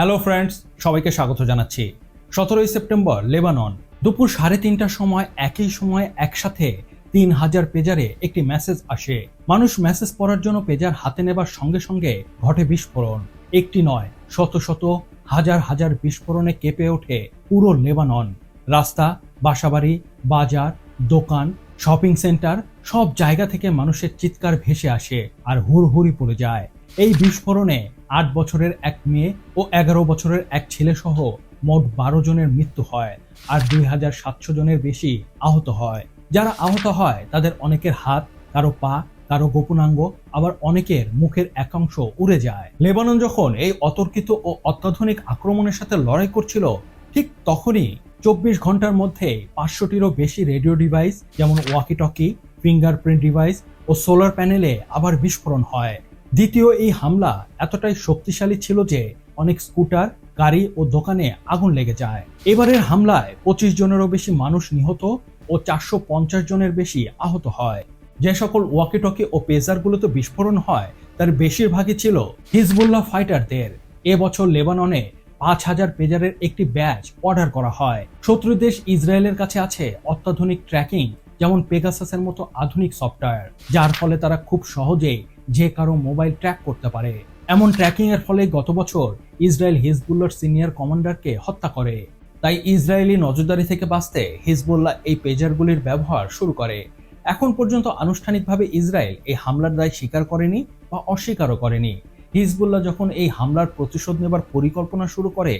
Hello friends সবাইকে স্বাগত জানাচ্ছি। সতেরোই সেপ্টেম্বর, লেবানন। দুপুর সাড়ে তিনটার সময়, একই সময়, একসাথে তিন হাজার পেজারে একটি মেসেজ আসে। মানুষ মেসেজ পড়ার জন্য পেজার হাতে নেবার সঙ্গে সঙ্গে ঘটে বিস্ফোরণ। একটি নয়, শত শত, হাজার হাজার বিস্ফোরণে কেঁপে ওঠে পুরো লেবানন। রাস্তা, বাসাবাড়ি, বাজার, দোকান শপিং সেন্টার সব জায়গা থেকে মানুষের চিৎকার ভেসে আসে আর হুড়হুড়ি পড়ে যায়। এই বিস্ফোরণে আট বছরের এক মেয়ে ও এগারো বছরের এক ছেলে সহ মোট বারো জনের মৃত্যু হয় আর দুই হাজার সাতশো জনের বেশি আহত হয়। যারা আহত হয়, তাদের অনেকের হাত, কারও পা, কারও গোপনাঙ্গ, আবার অনেকের মুখের একাংশ উড়ে যায়। লেবানন যখন এই অতর্কিত ও অত্যাধুনিক আক্রমণের সাথে লড়াই করছিল, ঠিক তখনই চব্বিশ ঘণ্টার মধ্যে পাঁচশোটিরও বেশি রেডিও ডিভাইস, যেমন ওয়াকি টকি ফিঙ্গারপ্রিন্ট ডিভাইস ও সোলার প্যানেলে আবার বিস্ফোরণ হয়। দ্বিতীয়, এই হামলা এতটাই শক্তিশালী ছিল যে অনেক স্কুটার, গাড়ি ও দোকানে আগুন লেগে যায়। এবারের হামলায় পঁচিশ জনেরও বেশি মানুষ নিহত ও চারশো পঞ্চাশ জনের বেশি আহত হয়। যে সকল ওয়াকিটকি ও পেজারগুলোতে বিস্ফোরণ হয়, তার বেশিরভাগই ছিল হিজবুল্লাহ ফাইটারদের। এবছর লেবাননে পাঁচ হাজার পেজারের একটি ব্যাচ অর্ডার করা হয়। শত্রু দেশ ইসরায়েলের কাছে আছে অত্যাধুনিক ট্র্যাকিং, যেমন পেগাসাসের মতো আধুনিক সফটওয়্যার, যার ফলে তারা খুব সহজেই যে কারও মোবাইল ট্র্যাক করতে পারে। এমন ট্র্যাকিং এর ফলে গত বছর ইসরায়েল হিজবুল্লার সিনিয়র কমান্ডারকে হত্যা করে। তাই ইসরায়েলি নজরদারি থেকে বাঁচতে হিজবুল্লাহ এই পেজারগুলির ব্যবহার শুরু করে। এখন পর্যন্ত আনুষ্ঠানিকভাবে ইসরায়েল এই হামলার দায় স্বীকার করেনি বা অস্বীকারও করেনি। হিজবুল্লাহ যখন এই হামলার প্রতিশোধ নেবার পরিকল্পনা শুরু করে,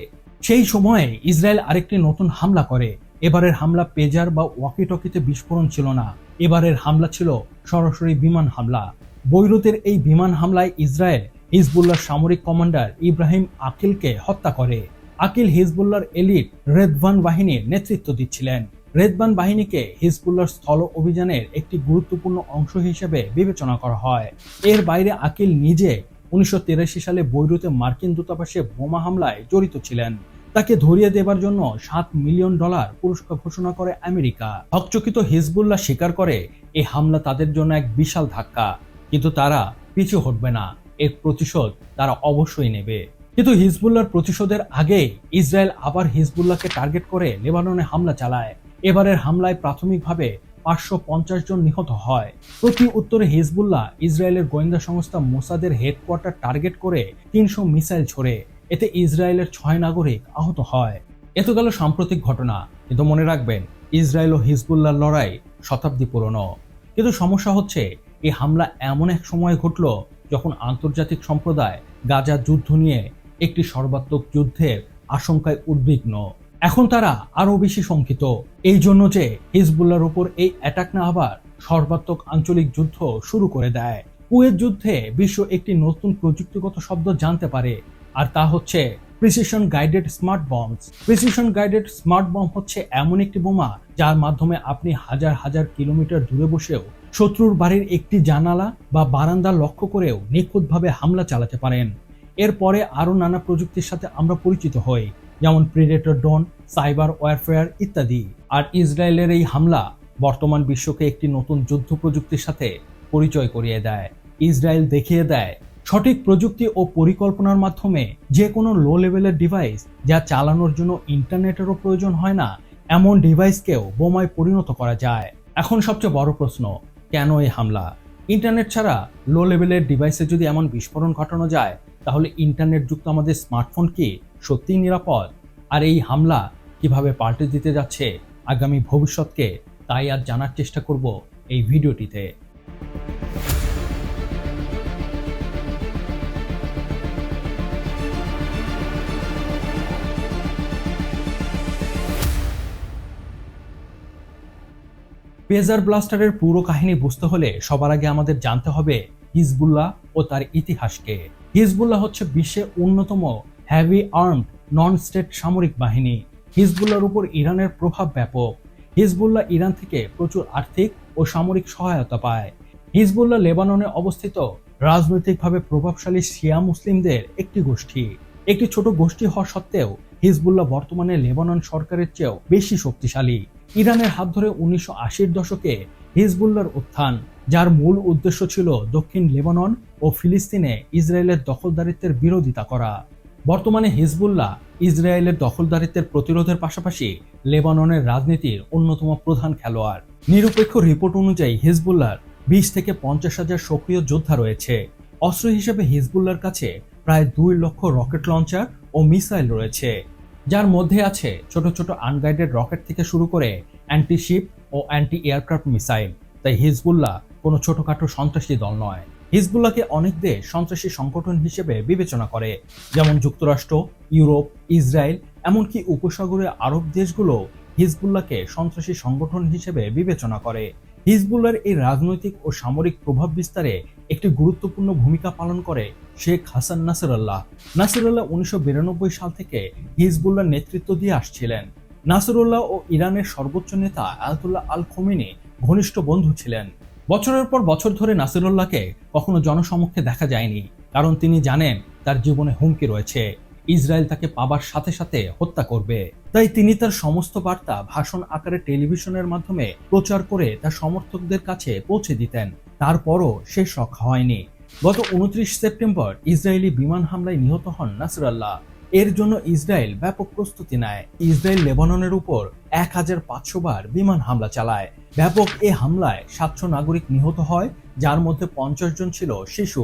সেই সময়ে ইসরায়েল আরেকটি নতুন হামলা করে। এবারের হামলা পেজার বা ওয়াকিটকিতে বিস্ফোরণ ছিল না। এবারের হামলা ছিল সরাসরি বিমান হামলা। বৈরুতের এই বিমান হামলায় ইসরায়েল হিজবুল্লাহর সামরিক কমান্ডার ইব্রাহিম আকিলকে হত্যা করে। আকিল হিজবুল্লাহর এলিট রেদভান বাহিনীর নেতৃত্ব দিচ্ছিলেন। রেদবান বাহিনীকে হিজবুল্লাহর স্থল অভিযানের একটি গুরুত্বপূর্ণ অংশ হিসেবে বিবেচনা করা হয়। এর বাইরে আকিল নিজে উনিশশো তিরাশি সালে বৈরুতে মার্কিন দূতাবাসে বোমা হামলায় জড়িত ছিলেন। তাকে ধরিয়ে দেবার জন্য সাত মিলিয়ন ডলার পুরস্কার ঘোষণা করে আমেরিকা। হকচকিত হিজবুল্লাহ স্বীকার করে এই হামলা তাদের জন্য এক বিশাল ধাক্কা। কিন্তু তারা পিছু হটবে না। এর প্রতিশোধ তারা অবশ্যই নেবে। কিন্তু হিজবুল্লাহর প্রতিশোধের আগে ইসরায়েল আবার হিজবুল্লাহকে টার্গেট করে লেবাননে হামলা চালায়। এবারের হামলায় প্রাথমিকভাবে পাঁচশো পঞ্চাশ জন নিহত হয়। প্রতি উত্তরে হিজবুল্লাহ ইসরায়েলের গোয়েন্দা সংস্থা মোসাদের হেডকোয়ার্টার টার্গেট করে তিনশো মিসাইল ছোড়ে। এতে ইসরায়েলের ছয় নাগরিক আহত হয়। এত গেল সাম্প্রতিক ঘটনা। কিন্তু মনে রাখবেন, ইসরায়েল ও হিজবুল্লাহর লড়াই শতাব্দী পুরনো। কিন্তু সমস্যা হচ্ছে এই হামলা এমন এক সময় ঘটল যখন আন্তর্জাতিক সম্প্রদায় গাজা যুদ্ধ নিয়ে একটি সর্বাত্মক যুদ্ধের আশঙ্কায় উদ্বিগ্ন। এখন তারা আরও বেশি শঙ্কিত। এই জন্য যে হিজবুল্লার উপর এই অ্যাটাক না আবার সর্বাত্মক আঞ্চলিক যুদ্ধ শুরু করে দেয়। কুয়েত যুদ্ধে বিশ্ব একটি নতুন প্রযুক্তিগত শব্দ জানতে পারে, আর তা হচ্ছে precision guided smart bombs precision guided smart bomb হচ্ছে এমন একটি বোমা যার মাধ্যমে আপনি হাজার হাজার কিলোমিটার দূরে বসেও শত্রুর বাড়ির একটি জানালা বা বারান্দা লক্ষ্য করেও নিখুঁতভাবে হামলা চালাতে পারেন। এরপরে আরও নানা প্রযুক্তির সাথে আমরা পরিচিত হই, যেমন প্রিডেটর ড্রোন সাইবার ওয়ারফেয়ার ইত্যাদি। আর ইসরায়েলের এই হামলা বর্তমান বিশ্বকে একটি নতুন যুদ্ধ প্রযুক্তির সাথে পরিচয় করিয়ে দেয়। ইসরায়েল দেখিয়ে দেয়, সঠিক প্রযুক্তি ও পরিকল্পনার মাধ্যমে যে কোনো লো লেভেলের ডিভাইস যা চালানোর জন্য ইন্টারনেটেরও প্রয়োজন হয় না, এমন ডিভাইসকেও বোমায় পরিণত করা যায়। এখন সবচেয়ে বড় প্রশ্ন কেন এই হামলা? ইন্টারনেট ছাড়া লো লেভেলের ডিভাইসে যদি এমন বিস্ফোরণ ঘটানো যায়, তাহলে ইন্টারনেট যুক্ত আমাদের স্মার্টফোন কি সত্যিই নিরাপদ? আর এই হামলা কীভাবে পাল্টে দিতে যাচ্ছে আগামী ভবিষ্যৎকে, তাই আর জানার চেষ্টা করব এই ভিডিওটিতে। পেজার ব্লাস্টারের পুরো কাহিনী বুঝতে হলে সবার আগে আমাদের জানতে হবে হিজবুল্লাহ ও তার ইতিহাসকে। হিজবুল্লাহ হচ্ছে বিশ্বের অন্যতম হ্যাভি আর্মড নন স্টেট সামরিক বাহিনী। হিজবুল্লাহর উপর ইরানের প্রভাব ব্যাপক। হিজবুল্লাহ ইরান থেকে প্রচুর আর্থিক ও সামরিক সহায়তা পায়। হিজবুল্লাহ লেবাননে অবস্থিত রাজনৈতিকভাবে প্রভাবশালী শিয়া মুসলিমদের একটি গোষ্ঠী। একটি ছোট গোষ্ঠী হওয়া সত্ত্বেও হিজবুল্লাহ বর্তমানে লেবানন সরকারের চেয়েও বেশি শক্তিশালী। ইরানের হাত ধরে উনিশশো আশির দশকে হিজবুল্লার উত্থান, যার মূল উদ্দেশ্য ছিল দক্ষিণ লেবানন ও ফিলিস্তিনে ইসরায়েলের দখলদারিত্বের বিরোধিতা করা। বর্তমানে হিজবুল্লাহ ইসরায়েলের দখলদারিত্বের প্রতিরোধের পাশাপাশি লেবাননের রাজনীতির অন্যতম প্রধান খেলোয়াড়। নিরপেক্ষ রিপোর্ট অনুযায়ী হিজবুল্লাহর বিশ থেকে পঞ্চাশ হাজার সক্রিয় যোদ্ধা রয়েছে। অস্ত্র হিসেবে হিজবুল্লার কাছে প্রায় দুই লক্ষ রকেট লঞ্চার ও মিসাইল রয়েছে। যার মধ্যে আছে ছোট ছোট আনগাইডেড রকেট থেকে শুরু করে অ্যান্টি শিপ ও অ্যান্টি এয়ারক্রাফট মিসাইল তাই হিজবুল্লাহ কোনো ছোটখাটো সন্ত্রাসী দল নয়। হিজবুল্লাহকে অনেক দেশ সন্ত্রাসী সংগঠন হিসেবে বিবেচনা করে, যেমন যুক্তরাষ্ট্র, ইউরোপ, ইসরায়েল, এমনকি উপসাগরীয় আরব দেশগুলো হিজবুল্লাহকে সন্ত্রাসী সংগঠন হিসেবে বিবেচনা করে। হিজবুল্লার এই রাজনৈতিক ও সামরিক প্রভাব বিস্তারে একটি গুরুত্বপূর্ণ ভূমিকা পালন করে শেখ হাসান নাসিরুল্লাহ। নাসিরুল্লাহ উনিশশো সাল থেকে হিজবুল্লার নেতৃত্ব দিয়ে আসছিলেন। নাসিরুল্লাহ ও ইরানের সর্বোচ্চ নেতা আয়াতুল্লাহ আল খোমিনি ঘনিষ্ঠ বন্ধু ছিলেন। বছরের পর বছর ধরে নাসিরুল্লাহকে কখনো জনসমক্ষে দেখা যায়নি, কারণ তিনি জানেন তার জীবনে হুমকি রয়েছে। ইসরায়েল তাকে পাবার সাথে সাথে হত্যা করবে। তাই তিনি তার সমস্ত বার্তা ভাষণ আকারে টেলিভিশনের মাধ্যমে প্রচার করে তার সমর্থকদের কাছে পৌঁছে দিতেন। তারপরও সে শখ হয়নি। গত উনত্রিশ সেপ্টেম্বর ইসরায়েলি বিমান হামলায় নিহত হন নাসরাল্লাহ। এর জন্য ইসরায়েল ব্যাপক প্রস্তুতি নেয়। ইসরায়েল লেবাননের উপর এক হাজার পাঁচশো বার বিমান হামলা চালায়। ব্যাপক এ হামলায় সাতশো নাগরিক নিহত হয়, যার মধ্যে পঞ্চাশ জন ছিল শিশু।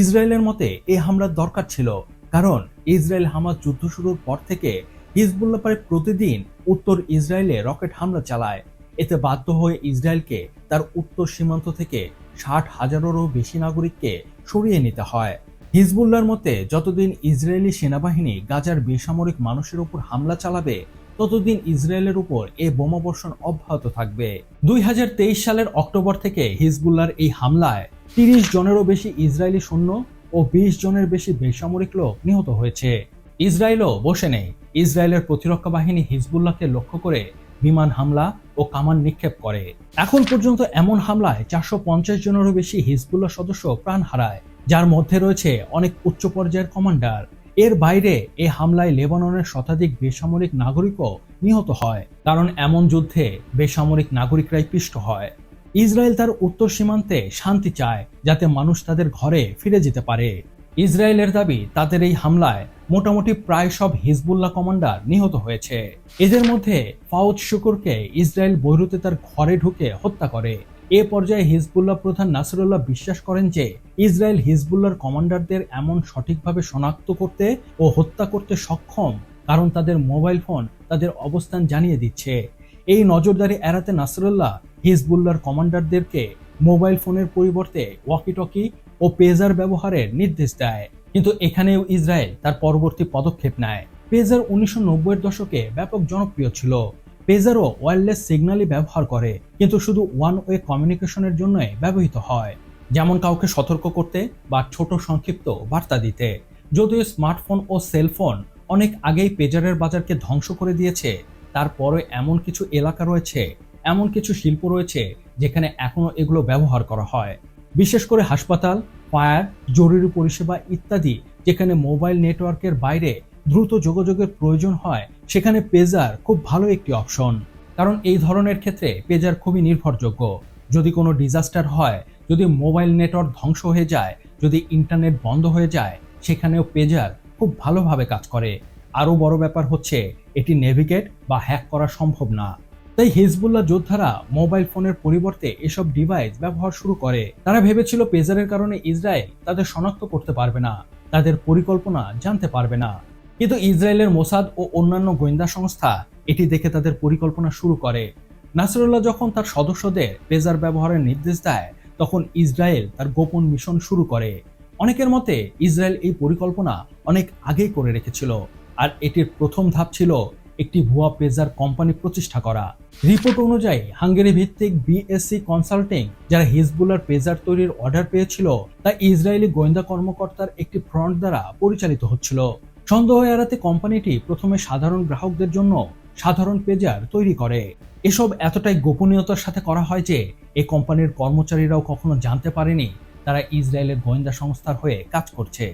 ইসরায়েলের মতে এ হামলার দরকার ছিল, কারণ ইসরায়েল হামাস যুদ্ধ শুরুর পর থেকে হিজবুল্লাহ প্রায় প্রতিদিন উত্তর ইসরায়েলে রকেট হামলা চালায়। এতে বাধ্য হয়ে ইসরায়েলকে তার উত্তর সীমান্ত থেকে ষাট হাজারেরও বেশি নাগরিককে সরিয়ে নিতে হয়। হিজবুল্লার মতে, যতদিন ইসরায়েলি সেনাবাহিনী গাজার বেসামরিক মানুষের উপর হামলা চালাবে, ততদিন ইসরায়েলের উপর এ বোমাবর্ষণ অব্যাহত থাকবে। দুই হাজার তেইশ সালের অক্টোবর থেকে হিজবুল্লার এই হামলায় তিরিশ জনেরও বেশি ইসরায়েলি সৈন্য ও বিশ জনের বেশি বেসামরিক লোক নিহত হয়েছে। ইসরায়েলও বসে নেই। ইসরায়েলের প্রতিরক্ষা বাহিনী হিজবুল্লাহকে লক্ষ্য করে বিমান হামলা ও কামান নিক্ষেপ করে। এখন পর্যন্ত এমন হামলায় চারশো পঞ্চাশ জনেরও বেশি হিজবুল্লাহ সদস্য প্রাণ হারায়, যার মধ্যে রয়েছে অনেক উচ্চ পর্যায়ের কমান্ডার। এর বাইরে এ হামলায় লেবাননের শতাধিক বেসামরিক নাগরিকও নিহত হয়, কারণ এমন যুদ্ধে বেসামরিক নাগরিকরাই পিষ্ট হয়। ইসরায়েল তার উত্তর সীমান্তে শান্তি চায়, যাতে মানুষ তাদের ঘরে ফিরে যেতে পারে। ইসরায়েলের দাবি, তাদের এই হামলায় মোটামুটি প্রায় সব হিজবুল্লাহ কমান্ডার নিহত হয়েছে। এদের মধ্যে ফাউজ শুকুরকে ইসরায়েল বৈরুতে তার ঘরে ঢুকে হত্যা করে। এ পর্যায়ে হিজবুল্লাহ প্রধান নাসরুল্লাহ বিশ্বাস করেন যে, ইসরায়েল হিজবুল্লাহর কমান্ডারদের এমন সঠিকভাবে শনাক্ত করতে ও হত্যা করতে সক্ষম, কারণ তাদের মোবাইল ফোন তাদের অবস্থান জানিয়ে দিচ্ছে। এই নজরদারি এড়াতে নাসরুল্লাহ হিজবুল্লাহর কমান্ডারদেরকে মোবাইল ফোনের পরিবর্তে ওয়াকিটকি ও পেজার ব্যবহারের নির্দেশ দেয়। কিন্তু এখানেও ইসরায়েল তার পরবর্তী পদক্ষেপ নেয়। পেজার উনিশশো নব্বইয়ের দশকে ব্যাপক জনপ্রিয় ছিল। পেজারও ওয়্যারলেস সিগন্যালই ব্যবহার করে, কিন্তু শুধু ওয়ান ওয়ে কমিউনিকেশনের জন্যই ব্যবহৃত হয়। যেমন কাউকে সতর্ক করতে বা ছোট সংক্ষিপ্ত বার্তা দিতে। যদিও স্মার্টফোন ও সেলফোন অনেক আগেই পেজারের বাজারকে ধ্বংস করে দিয়েছে তারপরে এমন কিছু এলাকা রয়েছে, এমন কিছু শিল্প রয়েছে, যেখানে এখনও এগুলো ব্যবহার করা হয়। বিশেষ করে হাসপাতাল, ফায়ার, জরুরি পরিষেবা ইত্যাদি যেখানে মোবাইল নেটওয়ার্কের বাইরে দ্রুত যোগাযোগের প্রয়োজন হয়, সেখানে পেজার খুব ভালো একটি অপশন। কারণ এই ধরনের ক্ষেত্রে পেজার খুবই নির্ভরযোগ্য। যদি কোনো ডিজাস্টার হয়, যদি মোবাইল নেটওয়ার্ক ধ্বংস হয়ে যায়, যদি ইন্টারনেট বন্ধ হয়ে যায়, সেখানেও পেজার খুব ভালোভাবে কাজ করে। আরও বড় ব্যাপার হচ্ছে, এটি নেভিগেট বা হ্যাক করা সম্ভব না। তাই হিজবুল্লাহ যোদ্ধারা মোবাইল ফোনের পরিবর্তে এসব ডিভাইস ব্যবহার শুরু করে। তারা ভেবেছিল পেজারের কারণে ইসরায়েল তাদের শনাক্ত করতে পারবে না, তাদের পরিকল্পনা জানতে পারবে না। কিন্তু ইসরায়েলের মোসাদ ও অন্যান্য গোয়েন্দা সংস্থা এটি দেখে তাদের পরিকল্পনা শুরু করে। নাসরুল্লাহ যখন তার সদস্যদের পেজার ব্যবহারের নির্দেশ দেয়, তখন ইসরায়েল তার গোপন মিশন শুরু করে। অনেকের মতে, ইসরায়েল এই পরিকল্পনা অনেক আগেই করে রেখেছিল, আর এটির প্রথম ধাপ ছিল একটি ভুয়া পেজার কোম্পানি প্রতিষ্ঠা করা। রিপোর্ট অনুযায়ী হাঙ্গেরি ভিত্তিক বিএসসি কনসাল্টিং, যারা হিজবুলার পেজার তৈরির অর্ডার পেয়েছিল, তা ইসরায়েলি গোয়েন্দা কর্মকর্তার একটি ফ্রন্ট দ্বারা পরিচালিত হচ্ছিল। সন্দেহ এড়াতে কোম্পানিটি প্রথমে সাধারণ গ্রাহকদের জন্য সাধারণ পেজার তৈরি করে। এসব এতটাই গোপনীয়তার সাথে করা হয় যে এই কোম্পানির কর্মচারীরাও কখনো জানতে পারেনি তারা ইসরায়েলের গোয়েন্দা সংস্থার হয়ে কাজ করছে।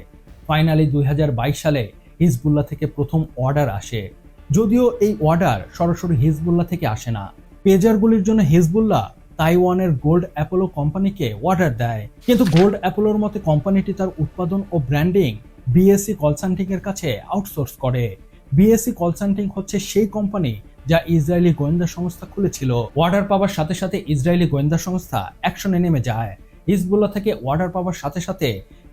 ফাইনালি দুই হাজার বাইশ সালে হিজবুল্লাহ থেকে প্রথম অর্ডার আসে। যদিও এই অর্ডার সরাসরি হিজবুল্লাহ থেকে আসে না। পেজারগুলির জন্য হিজবুল্লাহ তাইওয়ানের গোল্ড অ্যাপোলো কোম্পানিকে অর্ডার দেয়। কিন্তু গোল্ড অ্যাপোলোর মতে কোম্পানিটি তার উৎপাদন ও ব্র্যান্ডিং বিএসসি কনসাল্টিং এর কাছে আউটসোর্স করে। বিএসসি কলসান্টিং হচ্ছে সেই কোম্পানি যা ইসরায়েলি গোয়েন্দা সংস্থা খুলেছিল। অর্ডার পাওয়ার সাথে সাথে ইসরায়েলি গোয়েন্দা সংস্থা অ্যাকশনে নেমে যায়। হিজবুল্লাহ থেকে অর্ডার পাওয়ার সাথে সাথে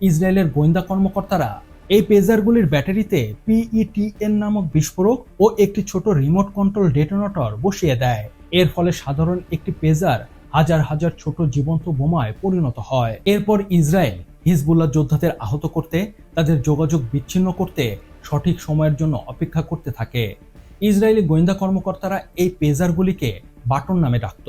ইসরায়েলের গোয়েন্দা কর্মকর্তারা এই পেজারগুলির ব্যাটারিতে পিইটিএন নামক বিস্ফোরক ও একটি ছোট রিমোট কন্ট্রোল ডেটোনেটর বসিয়ে দেয়। এর ফলে সাধারণ একটি পেজার হাজার হাজার ছোট জীবন্ত বোমায় পরিণত হয়। এরপর ইসরায়েল হিজবুল্লাহ যোদ্ধাদের আহত করতে, তাদের যোগাযোগ বিচ্ছিন্ন করতে সঠিক সময়ের জন্য অপেক্ষা করতে থাকে। ইসরায়েলি গোয়েন্দা কর্মকর্তারা এই পেজারগুলিকে বাটন নামে ডাকত।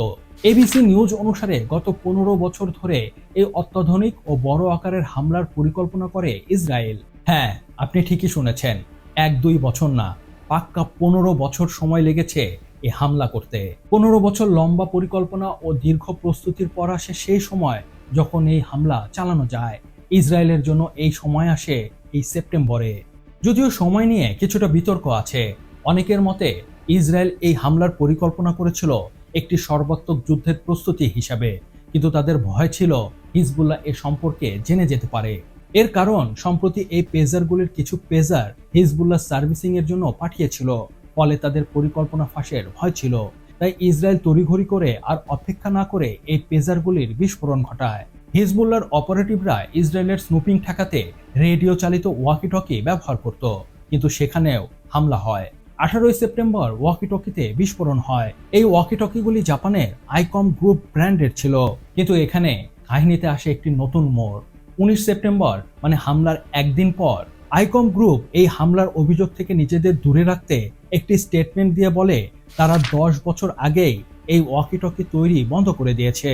এবিসি নিউজ অনুসারে গত পনেরো বছর ধরে এই অত্যাধুনিক ও বড় আকারের হামলার পরিকল্পনা করে ইসরায়েল। হ্যাঁ আপনি ঠিকই শুনেছেন। এক, দুই বছর না, পাক্কা পনেরো বছর সময় লেগেছে এই হামলা করতে। পনেরো বছর লম্বা পরিকল্পনা ও দীর্ঘ প্রস্তুতির পর আসে সেই সময় যখন এই হামলা চালানো যায়। ইসরায়েলের জন্য এই সময় আসে এই সেপ্টেম্বরে। যদিও সময় নিয়ে কিছুটা বিতর্ক আছে। অনেকের মতে, ইসরায়েল এই হামলার পরিকল্পনা করেছিল একটি সর্বাত্মক যুদ্ধের প্রস্তুতি হিসাবে। কিন্তু তাদের ভয় ছিল হিজবুল্লাহ এ সম্পর্কে জেনে যেতে পারে। এর কারণ সম্প্রতি এই পেজারগুলির কিছু পেজার হিজবুল্লাহ সার্ভিসিং এর জন্য পাঠিয়েছিল, ফলে তাদের পরিকল্পনা ফাঁসের ভয় ছিল। তাই ইসরায়েল তড়িঘড়ি করে আর অপেক্ষা না করে এই পেজারগুলির বিস্ফোরণ ঘটায়। হিজবুল্লার অপারেটিভরা ইসরায়েলের স্নুপিং ঠেকাতে রেডিও চালিত ওয়াকি টকি ব্যবহার করত, কিন্তু সেখানেও হামলা হয়। আঠারোই সেপ্টেম্বর ওয়াকি টকিতে বিস্ফোরণ হয়। এই ওয়াকি টকিগুলি জাপানের আইকম গ্রুপ ব্র্যান্ডের ছিল, কিন্তু এখানে কাহিনীতে আসে একটি নতুন মোড়। উনিশ সেপ্টেম্বর মানে হামলার একদিন পর আইকম গ্রুপ এই হামলার অভিযোগ থেকে নিজেদের দূরে রাখতে একটি স্টেটমেন্ট দিয়ে বলে, তারা দশ বছর আগেই এই ওয়াকি টকি তৈরি বন্ধ করে দিয়েছে।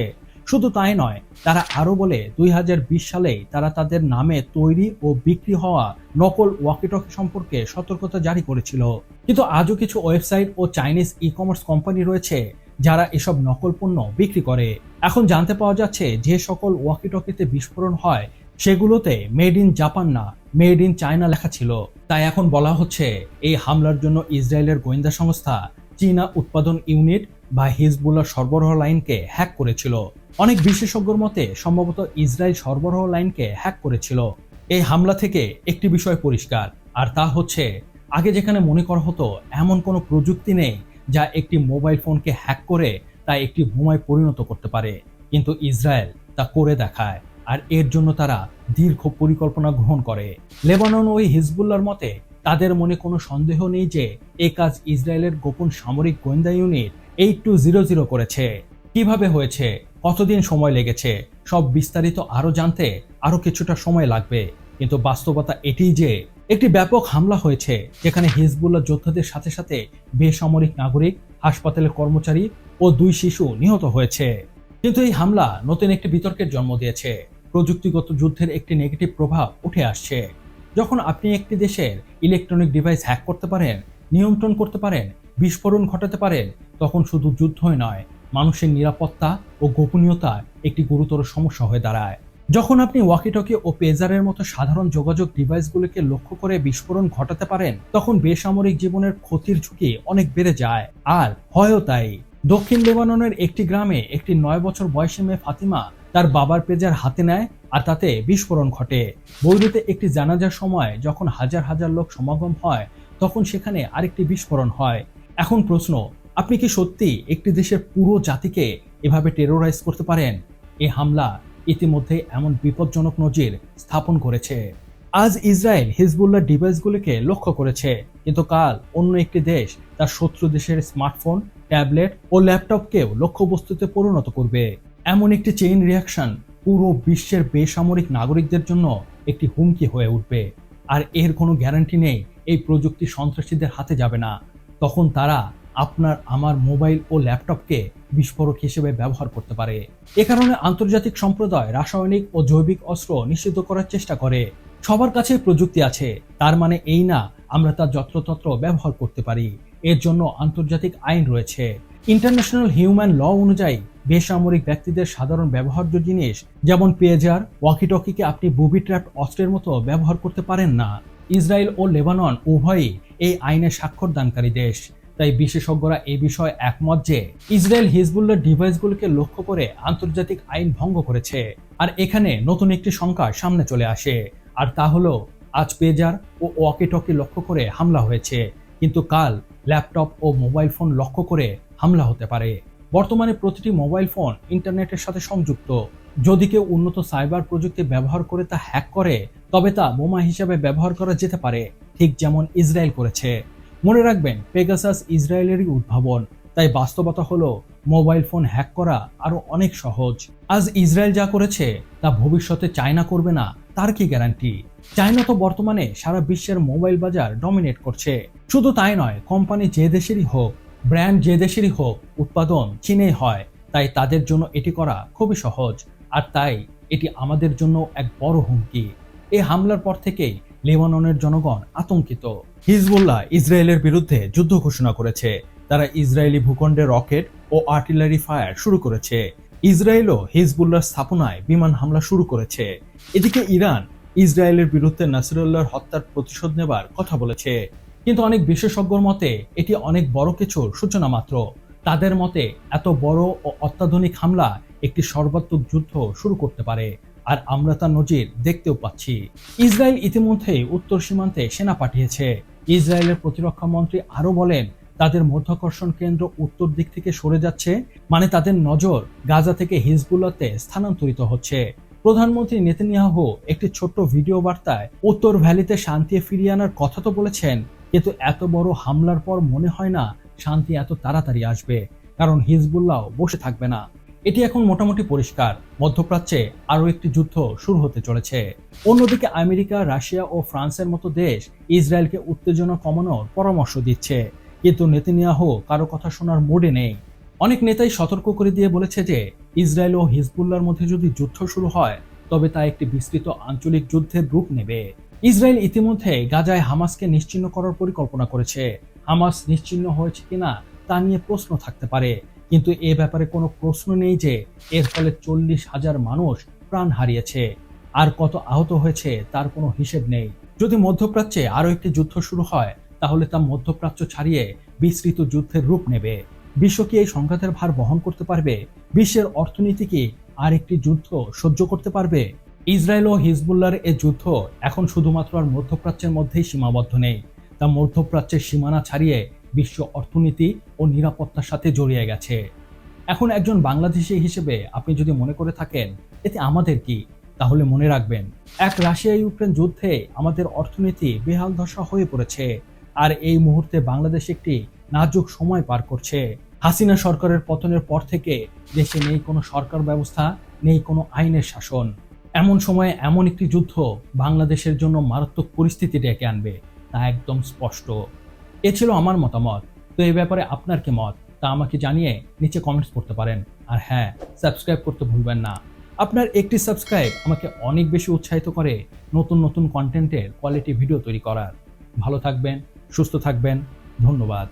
শুধু তাই নয়, তারা আরও বলে, দুই সালেই তারা তাদের নামে তৈরি ও বিক্রি হওয়া নকল ওয়াকিটকি সম্পর্কে সতর্কতা জারি করেছিল। কিন্তু আজও কিছু ওয়েবসাইট ও চাইনিজ ই কমার্স কোম্পানি রয়েছে যারা এসব নকল পণ্য বিক্রি করে। এখন জানতে পাওয়া যাচ্ছে যে সকল ওয়াকিটকিতে বিস্ফোরণ হয়, সেগুলোতে মেড ইন জাপান না, মেড ইন চায়না লেখা ছিল। তাই এখন বলা হচ্ছে, এই হামলার জন্য ইসরায়েলের গোয়েন্দা সংস্থা চীনা উৎপাদন ইউনিট বা হিজবুল্লাহ সরবরাহ লাইনকে হ্যাক করেছিল। অনেক বিশেষজ্ঞর মতে, সম্ভবত ইসরায়েল সরবরাহ লাইনকে হ্যাক করেছিল। এই হামলা থেকে একটি বিষয় পরিষ্কার, আর তা হচ্ছে, আগে যেখানে মনে করা হতো, এমন কোনো প্রযুক্তি নেই যা একটি মোবাইল ফোনকে হ্যাক করে তা একটি বোমায় পরিণত করতে পারে। কিন্তু ইসরায়েল তা করে দেখায় আর এর জন্য তারা দীর্ঘ পরিকল্পনা গ্রহণ করে। লেবানন ওই হিজবুল্লার মতে, তাদের মনে কোনো সন্দেহ নেই যে এ কাজ ইসরায়েলের গোপন সামরিক গোয়েন্দা unit eight two zero zero করেছে। কীভাবে হয়েছে? কতদিন সময় লেগেছে? সব বিস্তারিত আরও জানতে আরও কিছুটা সময় লাগবে। কিন্তু বাস্তবতা এটিই যে একটি ব্যাপক হামলা হয়েছে, যেখানে হিজবুল্লাহ যোদ্ধাদের সাথে সাথে বেসামরিক নাগরিক, হাসপাতালের কর্মচারী ও দুই শিশু নিহত হয়েছে। কিন্তু এই হামলা নতুন একটি বিতর্কের জন্ম দিয়েছে। প্রযুক্তিগত যুদ্ধের একটি নেগেটিভ প্রভাব উঠে আসছে। যখন আপনি একটি দেশের ইলেকট্রনিক ডিভাইস হ্যাক করতে পারেন, নিয়ন্ত্রণ করতে পারেন, বিস্ফোরণ ঘটাতে পারেন, তখন শুধু যুদ্ধই নয়, মানুষের নিরাপত্তা ও গোপনীয়তা একটি গুরুতর সমস্যা হয়ে দাঁড়ায়। যখন আপনি ওয়াকিটকি ও পেজারের মতো সাধারণ যোগাযোগ ডিভাইসগুলোকে লক্ষ্য করে বিস্ফোরণ ঘটাতে পারেন, তখন বেসামরিক জীবনের ক্ষতির ঝুঁকি অনেক বেড়ে যায়। আর হয়ও তাই। দক্ষিণ লেবাননের একটি গ্রামে একটি নয় বছর বয়সী মেয়ে ফাতিমা তার বাবার পেজার হাতে নেয় আর তাতে বিস্ফোরণ ঘটে। বৈরুতে একটি জানাজার সময় যখন হাজার হাজার লোক সমাগম হয়, তখন সেখানে আরেকটি বিস্ফোরণ হয়। এখন প্রশ্ন, আপনি কি সত্যি একটি দেশের পুরো জাতিকে এভাবে টেরোরাইজ করতে পারেন? এ হামলা ইতিমধ্যে এমন বিপজ্জনক নজির স্থাপন করেছে। আজ ইসরায়েল হিজবুল্লাহ ডিভাইসগুলিকে লক্ষ্য করেছে। কিন্তু কাল অন্য একটি দেশ তার শত্রু দেশের স্মার্টফোন, ট্যাবলেট ও ল্যাপটপকেও লক্ষ্যবস্তুতে পরিণত করবে। এমন একটি চেইন রিয়াকশন পুরো বিশ্বের বেসামরিক নাগরিকদের জন্য একটি হুমকি হয়ে উঠবে। আর এর কোনো গ্যারান্টি নেই, এই প্রযুক্তি সন্ত্রাসীদের হাতে যাবে না। তখন তারা আপনার, আমার মোবাইল ও ল্যাপটপকে বিস্ফোরক হিসেবে ব্যবহার করতে পারে। এ কারণে আন্তর্জাতিক সম্প্রদায় রাসায়নিক ও জৈবিক অস্ত্র নিষিদ্ধ করার চেষ্টা করে। সবার কাছে প্রযুক্তি আছে। তার মানে এই না, আমরা তা যত্রতত্র ব্যবহার করতে পারি। এর জন্য আন্তর্জাতিক আইন রয়েছে। ইন্টারন্যাশনাল হিউম্যান ল অনুযায়ী বেসামরিক ব্যক্তিদের সাধারণ ব্যবহার্য জিনিস যেমন পেজার, ওয়াকিটকিকে আপনি বুবি ট্র্যাপ অস্ত্রের মতো ব্যবহার করতে পারেন না। ইসরায়েল ও লেবানন উভয়ই এই আইনের স্বাক্ষর দানকারী দেশ। তাই বিশেষজ্ঞরা এই বিষয়ে একমত যে ইসরায়েল হিজবুল্লার ডিভাইসগুলোকে লক্ষ্য করে আন্তর্জাতিক আইন ভঙ্গ করেছে। আর এখানে নতুন একটি সংখ্যা সামনে চলে আসে। আর তা হলো, আজ পেজার ও ওয়াকি টকি লক্ষ্য করে হামলা হয়েছে। কিন্তু কাল ল্যাপটপ ও মোবাইল ফোন লক্ষ্য করে হামলা হতে পারে। বর্তমানে প্রতিটি মোবাইল ফোন ইন্টারনেটের সাথে সংযুক্ত। যদি কেউ উন্নত সাইবার প্রযুক্তি ব্যবহার করে তা হ্যাক করে, তবে তা বোমা হিসাবে ব্যবহার করা যেতে পারে। ঠিক যেমন ইসরায়েল করেছে। মনে রাখবেন পেগাসাস ইসরায়েলেরই উদ্ভাবন। তাই বাস্তবতা হলো, মোবাইল ফোন হ্যাক করা আরও অনেক সহজ। আজ ইসরায়েল যা করেছে, তা ভবিষ্যতে চায়না করবে না, তার কি গ্যারান্টি? চায়না তো বর্তমানে সারা বিশ্বের মোবাইল বাজার ডমিনেট করছে। শুধু তাই নয়, কোম্পানি যে দেশেরই হোক, ব্র্যান্ড যে দেশেরই হোক, উৎপাদন চীনেই হয়। তাই তাদের জন্য এটি করা খুবই সহজ। আর তাই এটি আমাদের জন্য এক বড় হুমকি। এই হামলার পর থেকেই লেবাননের জনগণ আতঙ্কিত। হিজবুল্লাহ ইসরায়েলের বিরুদ্ধে যুদ্ধ ঘোষণা করেছে। তারা ইসরায়েলি ভূখণ্ডে রকেট ও আর্টিলারি ফায়ার শুরু করেছে। ইসরায়েলও হিজবুল্লাহর স্থাপনায় বিমান হামলা শুরু করেছে। এদিকে ইরান ইসরায়েলের বিরুদ্ধে নাসিরুল্লাহর হত্যার প্রতিশোধ নেবার কথা বলেছে। কিন্তু অনেক বিশেষজ্ঞর মতে, এটি অনেক বড় কিছুর সূচনা মাত্র। তাদের মতে, এত বড় ও অত্যাধুনিক হামলা একটি সর্বাত্মক যুদ্ধ শুরু করতে পারে। আর আমরা তার নজির দেখতেও পাচ্ছি। ইসরায়েল ইতিমধ্যেই উত্তর সীমান্তে সেনা পাঠিয়েছে। ইসরায়েলের প্রতিরক্ষা মন্ত্রী আরও বলেন, তাদের মধ্যাকর্ষণ কেন্দ্র উত্তর দিক থেকে সরে যাচ্ছে মানে তাদের নজর গাজা থেকে হিজবুল্লাতে স্থানান্তরিত হচ্ছে। প্রধানমন্ত্রী নেতানিয়াহু একটি ছোট্ট ভিডিও বার্তায় উত্তর ভ্যালিতে শান্তি ফিরিয়ে আনার কথা তো বলেছেন, কিন্তু এত বড় হামলার পর মনে হয় না শান্তি এত তাড়াতাড়ি আসবে, কারণ হিজবুল্লাহ বসে থাকবে না। এটি এখন মোটামুটি পরিষ্কার। মধ্যপ্রাচ্যে আরও একটি যুদ্ধ শুরু হতে চলেছে। অন্যদিকে আমেরিকা, রাশিয়া ও ফ্রান্সের মতো দেশ ইসরায়েলকে উত্তেজনা কমানোর পরামর্শ দিচ্ছে। কিন্তু নেতানিয়াহু কারও কথা শোনার মোডে নেই। অনেক নেতাই সতর্ক করে দিয়ে বলেছে যে, ইসরায়েল ও হিজবুল্লার মধ্যে যদি যুদ্ধ শুরু হয়, তবে তা একটি বিস্তৃত আঞ্চলিক যুদ্ধের রূপ নেবে। ইসরায়েল ইতিমধ্যে গাজায় হামাসকে নিশ্চিহ্ন করার পরিকল্পনা করেছে। হামাস নিশ্চিহ্ন হয়েছে কিনা তা নিয়ে প্রশ্ন থাকতে পারে। কিন্তু এ ব্যাপারে কোনো প্রশ্ন নেই যে এর ফলে চল্লিশ হাজার মানুষ প্রাণ হারিয়েছে। আর কত আহত হয়েছে তার কোনো হিসেব নেই। যদি মধ্যপ্রাচ্যে আরও একটি যুদ্ধ শুরু হয়, তাহলে তা মধ্যপ্রাচ্য ছাড়িয়ে বিস্তৃত যুদ্ধের রূপ নেবে। বিশ্ব কি এই সংঘাতের ভার বহন করতে পারবে? বিশ্বের অর্থনীতি কি আর একটি যুদ্ধ সহ্য করতে পারবে? ইসরায়েল ও হিজবুল্লার এ যুদ্ধ এখন শুধুমাত্র আর মধ্যপ্রাচ্যের মধ্যেই সীমাবদ্ধ নেই। তা মধ্যপ্রাচ্যের সীমানা ছাড়িয়ে বিশ্ব অর্থনীতি ও নিরাপত্তার সাথে জড়িয়ে গেছে। এখন একজন বাংলাদেশি হিসেবে আপনি যদি মনে করে থাকেন, এতে আমাদের কি? তাহলে মনে রাখবেন, এক রাশিয়া ইউক্রেন যুদ্ধে আমাদের অর্থনীতি বেহাল দশা হয়ে পড়েছে। আর এই মুহূর্তে বাংলাদেশ একটি নাজুক সময় পার করছে। হাসিনা সরকারের পতনের পর থেকে দেশে নেই কোনো সরকার ব্যবস্থা, নেই কোনো আইনের শাসন। এমন সময়ে এমন একটি যুদ্ধ বাংলাদেশের জন্য মারাত্মক পরিস্থিতি ডেকে আনবে, তা একদম স্পষ্ট। এ ছিল আমার মতামত। তো এই ব্যাপারে আপনার কি মত? তা আমাকে জানিয়ে নিচে কমেন্টস করতে পারেন। আর হ্যাঁ সাবস্ক্রাইব করতে ভুলবেন না। আপনার একটি সাবস্ক্রাইব আমাকে অনেক বেশি উৎসাহিত করে নতুন নতুন কন্টেন্টের কোয়ালিটি ভিডিও তৈরি করার। ভালো থাকবেন, সুস্থ থাকবেন। ধন্যবাদ।